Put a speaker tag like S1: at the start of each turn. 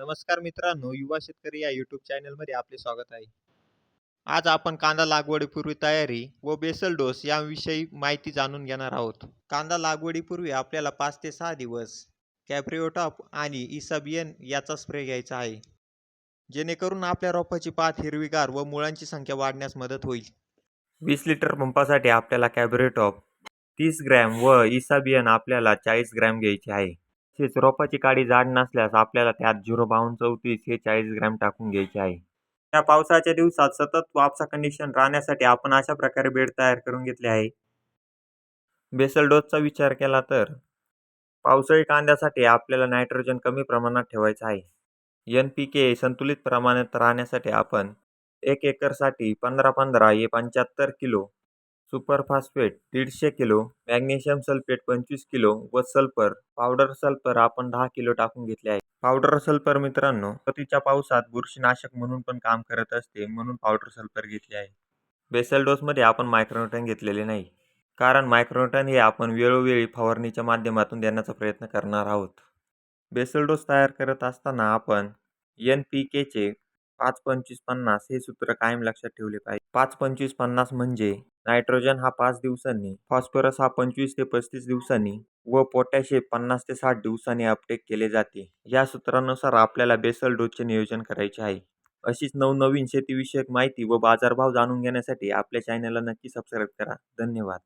S1: नमस्कार मित्रांनो युवा शेतकरी या युट्यूब चॅनलमध्ये आपले स्वागत आहे. आज आपण कांदा लागवडीपूर्वी तयारी व बेसल डोस याविषयी माहिती जाणून घेणार आहोत. कांदा लागवडीपूर्वी आपल्याला पाच ते सहा दिवस कॅप्रिओटॉप आणि इसाबियन याचा स्प्रे घ्यायचा आहे. जेणेकरून आपल्या रोपाची पात हिरवीगार व मुळांची संख्या वाढण्यास मदत होईल. वीस लिटर पंपासाठी आपल्याला कॅब्रेटॉप तीस ग्रॅम व इसाबियन आपल्याला चाळीस ग्रॅम घ्यायचे आहे. तसेच रोपाची काडी जाड नसल्यास आपल्याला त्यात झिरो बावन्न चौतीस हे चाळीस ग्रॅम टाकून घ्यायचे आहे. या पावसाच्या दिवसात सतत वापसा कंडिशन राहण्यासाठी आपण अशा प्रकारे बेड तयार करून घेतले आहे. बेसल डोसचा विचार केला तर पावसाळी कांद्यासाठी आपल्याला नायट्रोजन कमी प्रमाणात ठेवायचं आहे. एन पी के संतुलित प्रमाणात राहण्यासाठी आपण एक एकरसाठी पंधरा पंधरा हे पंच्याहत्तर किलो सुपर फॉस्फेट दीडशे किलो मॅग्नेशियम सल्फेट पंचवीस किलो व सल्फर पावडर सल्फर आपण दहा किलो टाकून घेतले आहे. पावडर सल्फर मित्रांनो पतीच्या पावसात बुरशीनाशक म्हणून पण काम करत असते म्हणून पावडर सल्फर घेतले आहे. बेसल डोसमध्ये आपण मायक्रोन्यूटन घेतलेले नाही. कारण मायक्रोन्यूटन हे आपण वेळोवेळी फवारणीच्या माध्यमातून देण्याचा प्रयत्न करणार आहोत. बेसल डोस तयार करत असताना आपण एन पी केचे पाच पंचवीस पन्नास हे सूत्र कायम लक्षात ठेवले पाहिजे. पाच पंचवीस पन्नास म्हणजे नायट्रोजन हा पाच दिवसांनी फॉस्फरस हा पंचवीस ते पस्तीस दिवसांनी व पोटॅश हे पन्नास ते साठ दिवसांनी अपडेट केले जाते. या सूत्रानुसार आपल्याला बेसल डोसचे नियोजन करायचे आहे. अशीच नवनवीन शेतीविषयक माहिती व बाजारभाव जाणून घेण्यासाठी आपल्या चॅनलला नक्की सबस्क्राईब करा. धन्यवाद.